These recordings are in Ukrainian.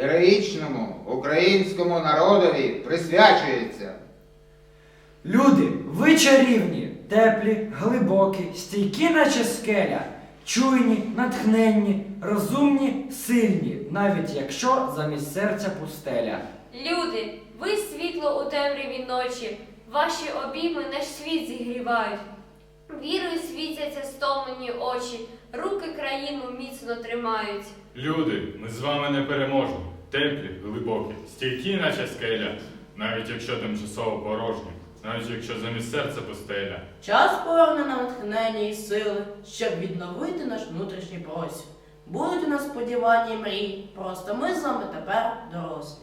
героїчному українському народові присвячується. Люди, ви чарівні, теплі, глибокі, стійкі, наче скеля, чуйні, натхненні, розумні, сильні, навіть якщо замість серця пустеля. Люди, ви світло у темряві ночі, ваші обійми наш світ зігрівають. Вірою очі, руки країну міцно тримають. Люди, ми з вами не переможні, теплі, глибокі, стійкі, наче скеля, навіть якщо тимчасово порожні, навіть якщо замість серця пустеля. Час поверне нам натхнення і сили, щоб відновити наш внутрішній простір. Будуть у нас сподівання і мрії, просто ми з вами тепер дорослі.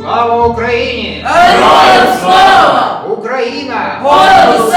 Слава Україні! Героям слава! Україна! Голос